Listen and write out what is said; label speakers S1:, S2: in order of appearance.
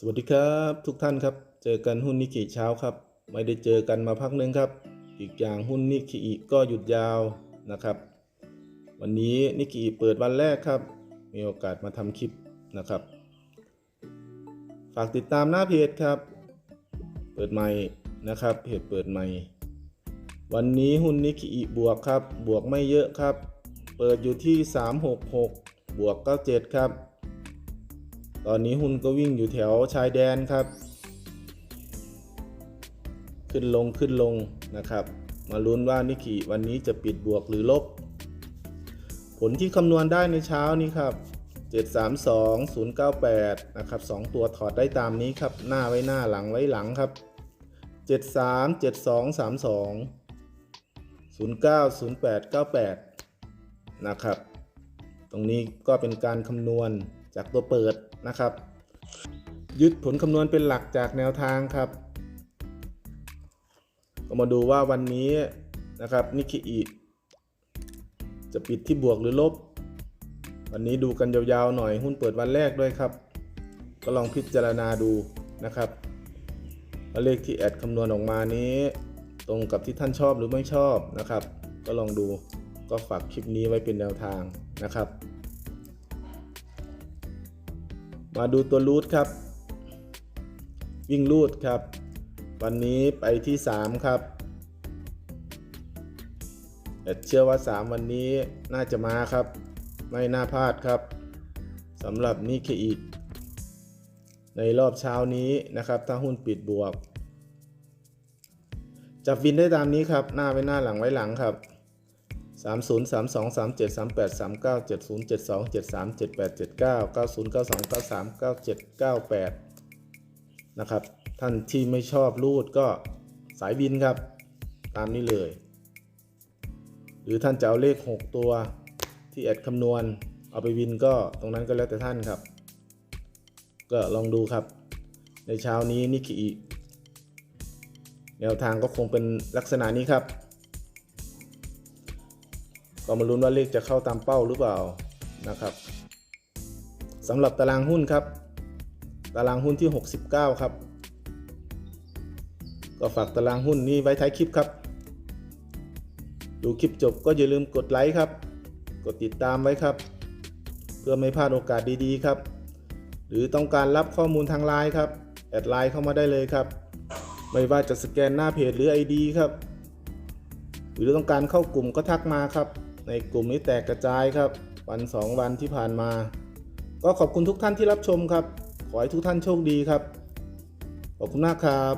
S1: สวัสดีครับทุกท่านครับ เจอกันหุ้นนิกเกิเช้าครับ ไม่ได้เจอกันมาพักหนึงครับ อีกอย่างหุ้นนิกเกิก็หยุดยาวนะครับ วันนี้นิกเกิเปิดวันแรกครับ มีโอกาสมาทำคลิปนะครับ ฝากติดตามหน้าเพจครับ เปิดใหม่นะครับเพจเปิดใหม่ วันนี้หุ้นนิกเกิบวกครับ บวกไม่เยอะครับ เปิดอยู่ที่ 366 บวก 97 ครับ ตอนนี้หุ้นก็วิ่งอยู่แถวชายแดนครับ ขึ้นลงขึ้นลงนะครับ มาลุ้นว่านิกิวันนี้จะปิดบวกหรือลบ ผลที่คำนวณได้ในเช้านี้ครับ 732 098 นะครับ 2 ตัวถอดได้ตามนี้ครับ หน้าไว้หน้าหลังไว้หลังครับ 73 72 32 09 08 98 นะครับ ตรงนี้ก็เป็นการคำนวณ จากตัวเปิดนะครับ ยึดผลคำนวณเป็นหลักจากแนวทางครับ ก็มาดูว่าวันนี้นะครับนิเคอิจะปิดที่บวกหรือลบ วันนี้ดูกันยาวๆหน่อยหุ้นเปิดวันแรกด้วยครับ ก็ลองพิจารณาดูนะครับเลขที่แอดคำนวณออกมานี้ ตรงกับที่ท่านชอบหรือไม่ชอบนะครับ ก็ลองดูก็ฝากคลิปนี้ไว้เป็นแนวทางนะครับ มาดูตัวรูทครับ วิ่งรูดครับ วันนี้ไปที่ 3 ครับ แต่เชื่อว่า 3 วันนี้น่าจะมาครับ ไม่น่าพลาดครับสำหรับนิเคอีก ในรอบเช้านี้นะครับ ถ้าหุ้นปิดบวก จับวินได้ตามนี้ครับ หน้าไว้หน้าหลังไว้หลังครับ 30 32 37 38 39 70 72 73 78 79 90 92 93 97 98 นะครับ ท่านที่ไม่ชอบรูดก็สายบินครับ ตามนี้เลย หรือท่านจะเอาเลข 6 ตัวที่แอดคำนวณ เอาไปวินก็ตรงนั้นก็แล้วแต่ท่านครับ ก็ลองดูครับ ในเช้านี้นิกิอิแนวทางก็คงเป็นลักษณะนี้ครับ ก็มาลุ้นว่าเลขจะเข้าตามเป้าหรือเปล่านะครับสำหรับตารางหุ้นครับ ตารางหุ้นที่ 69 ครับ ก็ฝากตารางหุ้นนี้ไว้ท้ายคลิปครับ ดูคลิปจบก็อย่าลืมกดไลค์ครับ กดติดตามไว้ครับ เพื่อไม่พลาดโอกาสดีๆ ครับ หรือต้องการรับข้อมูลทางไลน์ครับ แอดไลน์เข้ามาได้เลยครับ ไม่ว่าจะสแกนหน้าเพจหรือ ID ครับ หรือต้องการเข้ากลุ่มก็ทักมาครับ ในกลุ่มนี้แตกกระจายครับ วันสองวันที่ผ่านมา ก็ขอบคุณทุกท่านที่รับชมครับ ขอให้ทุกท่านโชคดีครับ ขอบคุณมากครับ